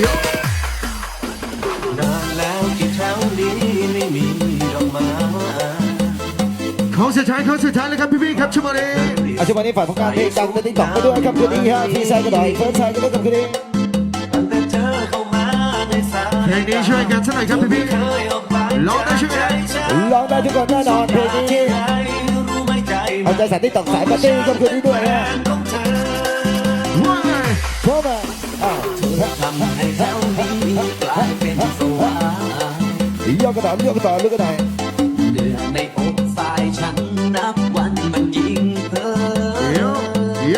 โยนานแล้วที่แถวนี้ไม่มีดอกไม้ของสุดท้ายเของสุดท้ายเลยครับพี่ๆครับชั่วโมงนี้อาชีพวันนี้ฝ่ายของการเพลงดังในติ๊กต็อกไปด้วยครับคืนนี้ฮะพี่ชายก็ได้เฟิร์สชายก็ได้กับคืนนี้เพลงนี้ช่วยกันสักหน่อยครับพี่เคยออกไปร้องได้ใช่ไหมร้องได้ทุกคนแน่นอนเพลงนี้เอาใจใส่ติ๊กต็อกสายปาร์ตี้กับคืนนี้ด้วยฮะของ ค์ยกกระดานยกกระดานลึกกระดานเดือนในอกฝ่ายฉันนับวันมันยิ่งเพิ่โยมโย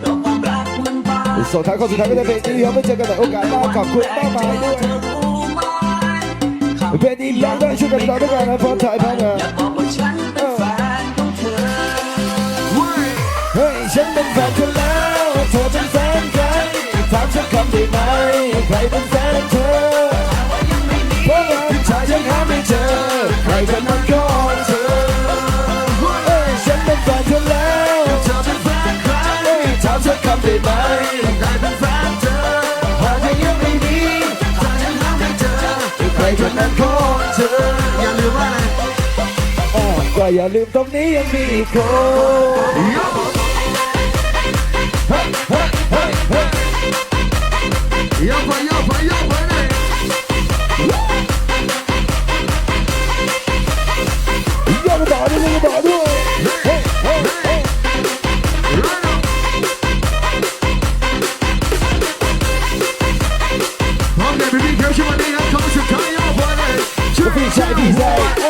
เพราะความรักมันบานสุดท้ายคนสุดท้ายก็ได้เพลงนี้ครับไม่เจอกันในโอกาสหน้าขอบคุณมากมายด้วยเธอรู้ไหมเพลงนี้ร้องได้ช่วยกันร้องด้วยกันนะพร้อมถ่ายพร้อมกันอยากบอกว่าฉันเป็นแฟนของเธอว้ายเฮ้ยฉันเป็นแฟนเธอแล้วเธอเป็นแฟนใครถามฉันคำได้ไหมใครเป็นแฟน ธออย่าลืมว่าอะไรก็อย่าลืมตรงนี้ยังมีอีกคนเฮ้ยเไปยกไปยกไปเลยยกต่ด้วยยกต่ด้วย 我必再比赛。